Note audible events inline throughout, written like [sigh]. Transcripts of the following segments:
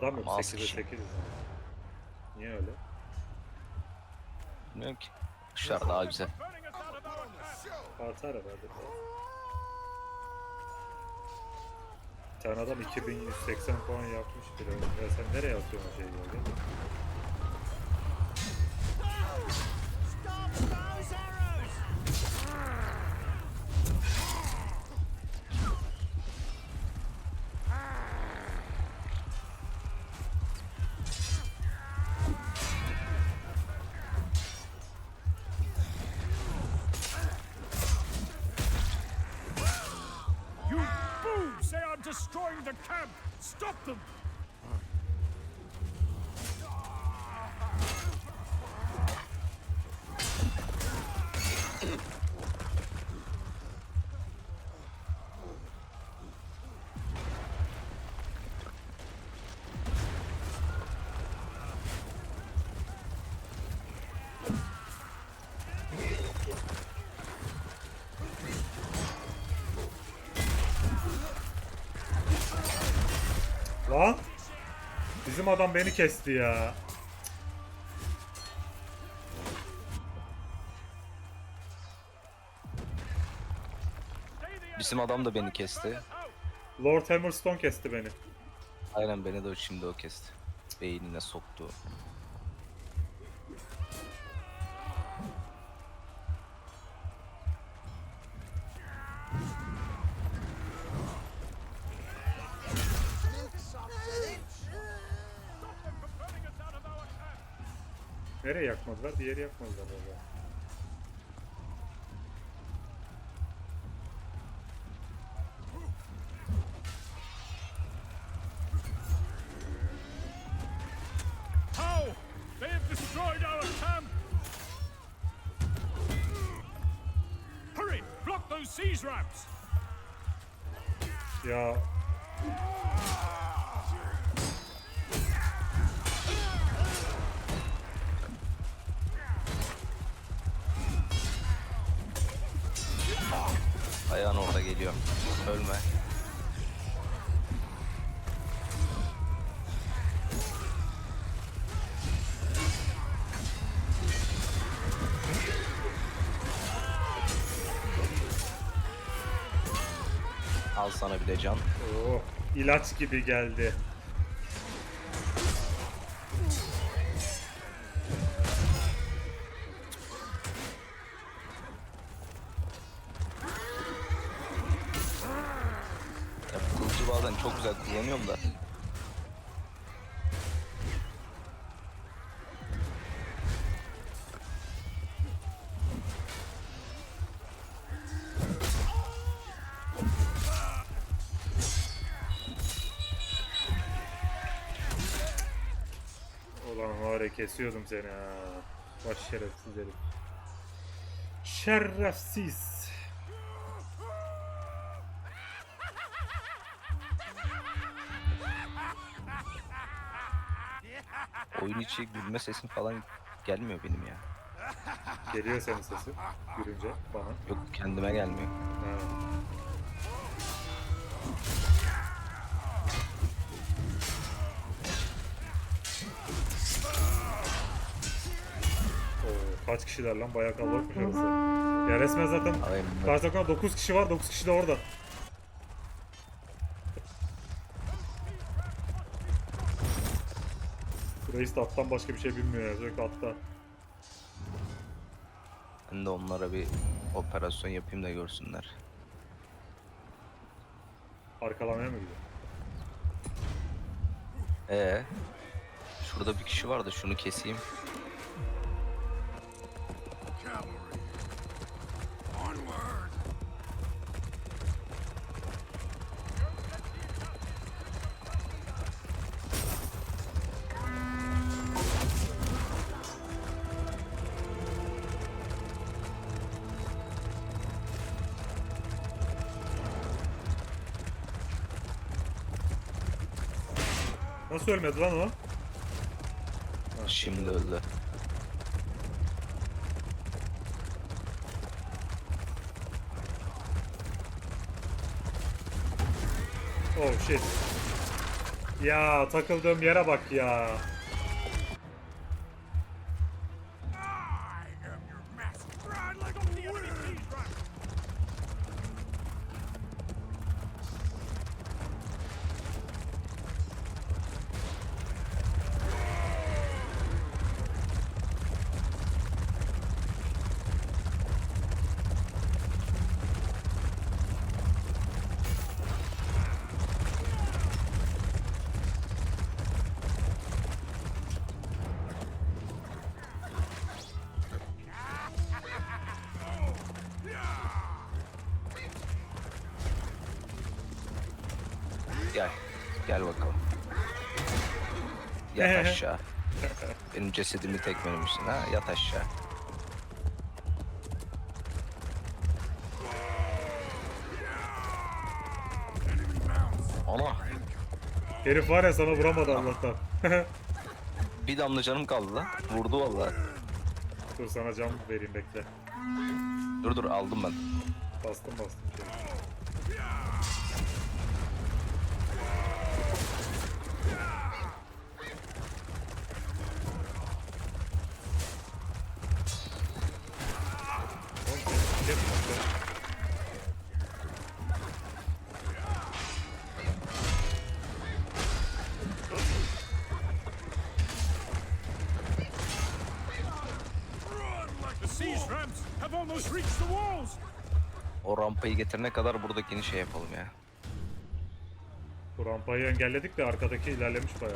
Adam yok. Az 8'e kişi. 8'iz. Niye öyle? Bilmiyorum ki. Kuşlar daha güzel. Atar herhalde. Bir tane adam 2180 puan yapmış bile. Ya sen nereye atıyorsun o şeyi öyle? Destroying the camp! Stop them! Bizim adam beni kesti ya. Bizim adam da beni kesti. Lord Hammerstone kesti beni. Aynen beni de şimdi o kesti. Beynine soktu. Nereye yakmadılar? Diğeri yakmadılar orada. Geliyor. Ölme. Al sana bir de can. oh, ilaç gibi geldi. Bazen çok güzel kullanıyorum da. Ulan var kesiyordum seni ha. Baş şerefsiz herif. Şerefsiz. Oyun içi gülme sesim falan gelmiyor benim ya. Geliyor senin sesin. Gülünce bana. Yok kendime gelmiyor. Ha. Oo, kaç kişiler lan bayağı kalabalıkmış orası. Ya resmen zaten Aynen. karşı takımda 9 kişi var 9 kişi de orada. Reis de attan başka bir şey bilmiyor ya sürekli atta. Ben de onlara bir operasyon yapayım da görsünler. Arkalamaya mı gidiyor? Ee, şurada bir kişi var da şunu keseyim. Nasıl ölmedi lan o? Şimdi öldü. Oh shit. Ya takıldığım yere bak ya. Gel bakalım. Yat aşağı. Benim cesedimi tekmelemişsin ha. Yat aşağı. Ana. Herif var ya sana vuramadı Allah'tan. [laughs] Bir damla canım kaldı lan. Vurdu vallahi. dur sana cam vereyim bekle. Dur dur aldım ben. Bastım bastım. Şey. O rampayı getirene kadar buradakini şey yapalım ya. Bu rampayı engelledik de arkadaki ilerlemiş baya.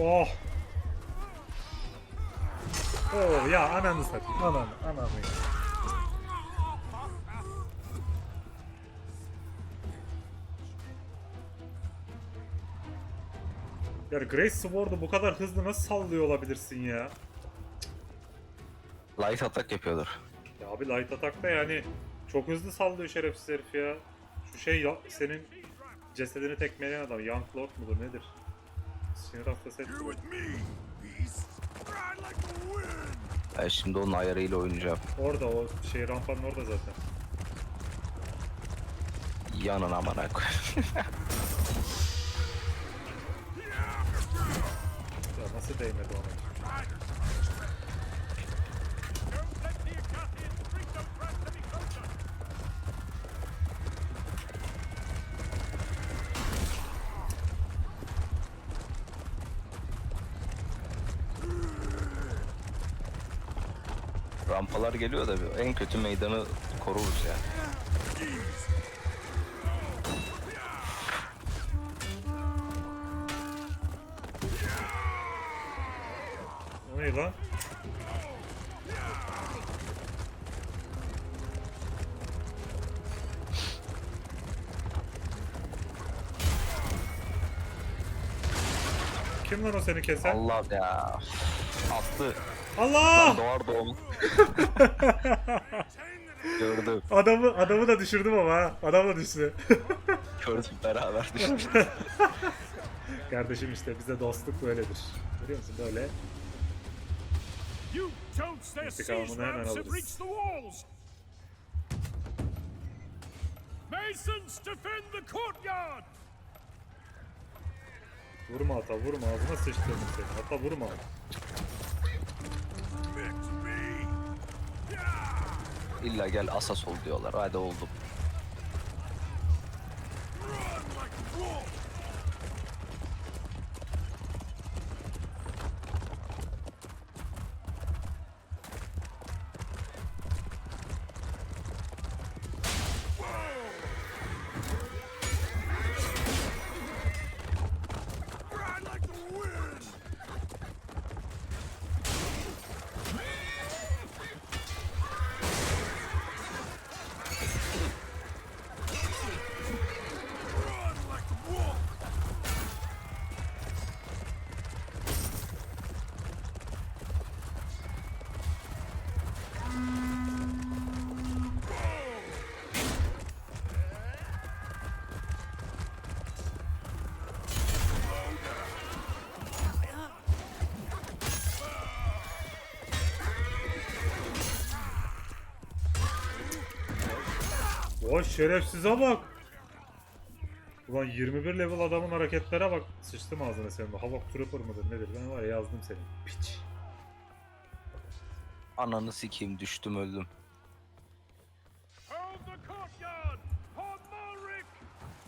Allah. Oo ya ananı satayım. Ananı, ananı. ya. Grace Sword'u bu kadar hızlı nasıl sallıyor olabilirsin ya? Light atak yapıyordur. Ya abi light attack'ta yani çok hızlı sallıyor şerefsiz herif ya. Şu şey ya, senin cesedini tekmeleyen adam Young Lord mudur nedir? Sinir hastası etti. Ben şimdi onun ayarıyla oynayacağım. Orada o şey rampanın orada zaten. Yanın amına koy. [laughs] Ya nasıl değmedi ona? Rampalar geliyor da bir- en kötü meydanı koruruz ya. O ne lan? Kim lan o seni kesen? Allah ya. Attı. Allah! Doğar doğum. Gördüm. Adamı adamı da düşürdüm ama ha. Adam da düştü. [laughs] Gördüm beraber düştük. [laughs] Kardeşim işte bize dostluk böyledir. Görüyor musun böyle? İntikamını hemen alırız. Masons, defend the courtyard. Vurma ata vurma ağzına sıçtırdım seni. Ata vurma. İlla gel asas ol diyorlar. Hadi oldum. Vay şerefsize bak. Ulan 21 level adamın hareketlere bak. Sıçtım ağzına senin. Havok Trooper mıdır nedir? Ben var ya yazdım senin. Piç. Ananı sikeyim düştüm öldüm.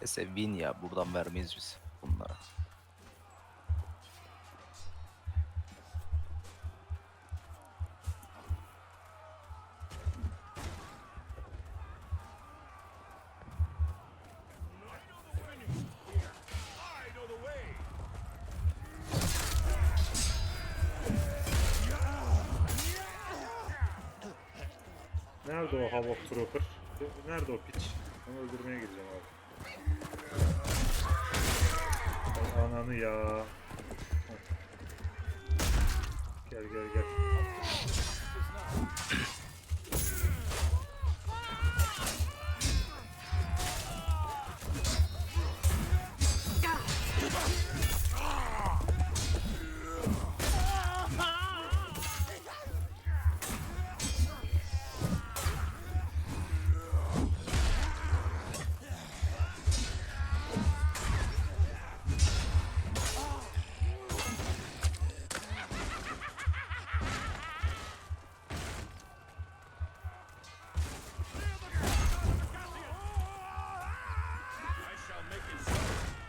Neyse win ya buradan vermeyiz biz bunlara.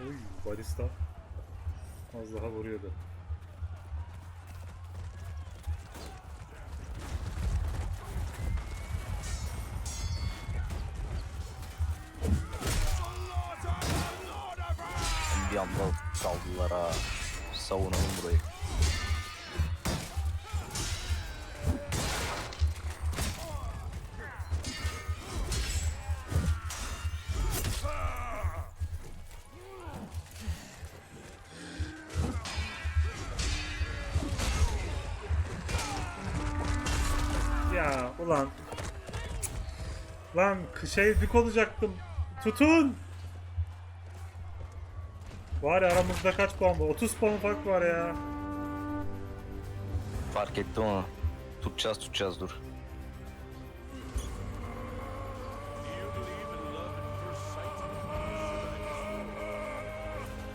So. Oy balista. Az daha vuruyordu. Bir anda saldılar ha. Savunalım burayı. Ya ulan. Lan şey dik olacaktım. Tutun. Var ya aramızda kaç puan var? 30 puan fark var ya. Fark ettim onu. Tutacağız tutacağız dur.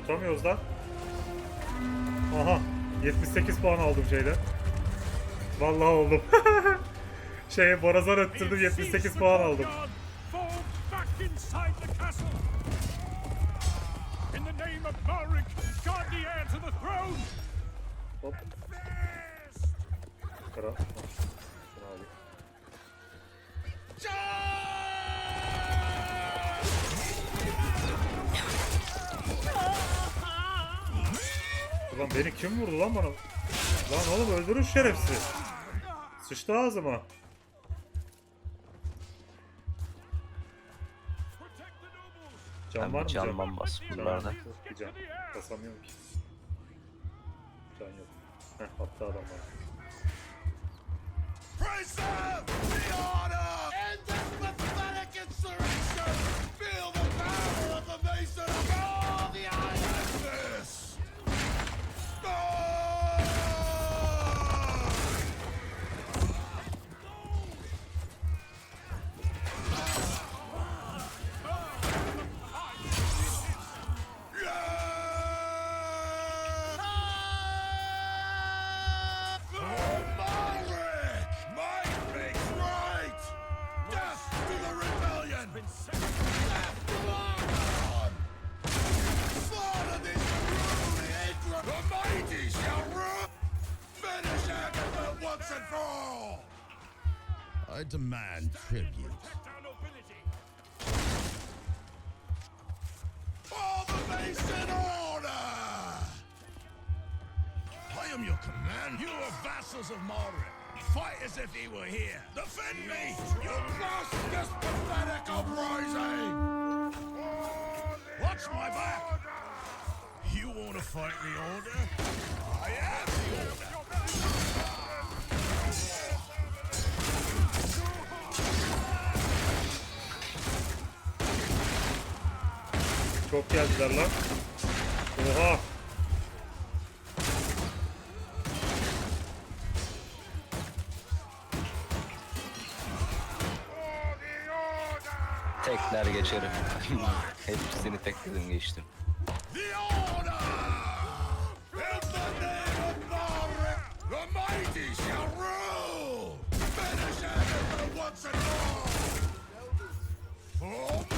Tutamıyoruz lan. Aha. 78 puan aldım şeyden. Vallahi oldum. [laughs] Şeye borazan öttürdüm 78 puan aldım. Hop. Alayım. Ulan beni kim vurdu lan bana? Lan oğlum öldürün şerefsiz. Sıçtı ağzıma. Can Ben var mı can can? bambas buralarda. Yok can. Basamıyorum ki. Can yok. Heh attı adam bana. I demand tribute. For the Mason Order! I am your command. You are vassals of Mordred. Fight as if he were here. Defend me! You this pathetic uprising! Watch my back! You want to fight the Order? I am the Order! Çok geldiler lan. Oha. Tekler geçerim. [laughs] Hepsini tekledim geçtim. The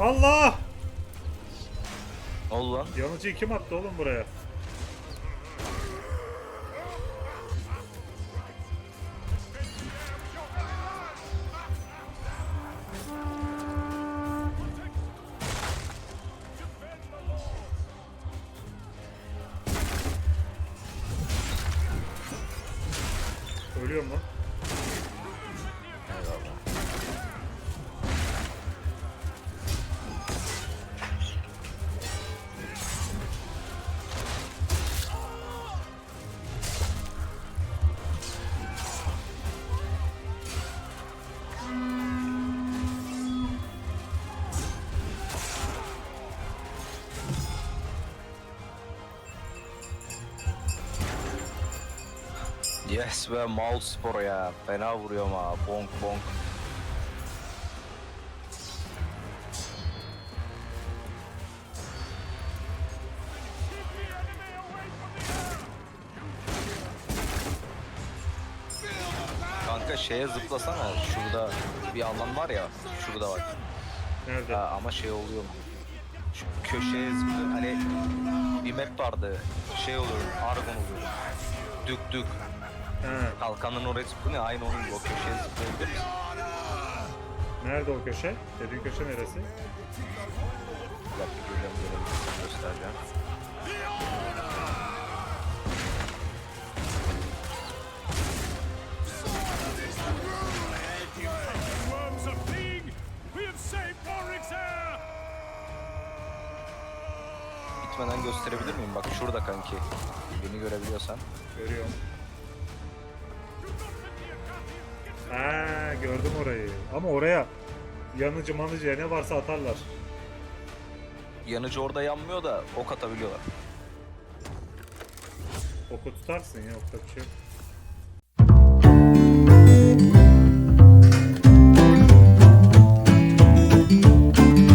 Allah! Lan? Yanıcıyı kim attı oğlum buraya? Yes be Maul Spor ya. Fena vuruyorum ha. Bonk bonk. Kanka şeye zıplasana. Şurada bir alan var ya. Şurada bak. Nerede? Ha, ama şey oluyor mu? Şu köşeye zıplıyor. Hani bir map vardı. Şey oluyor. Argon oluyor. Dük dük. He. Kalkanın oraya zıplıyor. Aynı onun gibi. O köşeye zıplayabilir misin? Nerede o köşe? Dediğin köşe neresi? Bir dakika geliyorum geliyorum. Göstereceğim. Gitmeden gösterebilir miyim? Bak şurada kanki. Beni görebiliyorsan. Görüyorum. Ha gördüm orayı. Ama oraya yanıcı manıcı ne varsa atarlar. Yanıcı orada yanmıyor da ok atabiliyorlar. Oku tutarsın ya okta bir şey yok.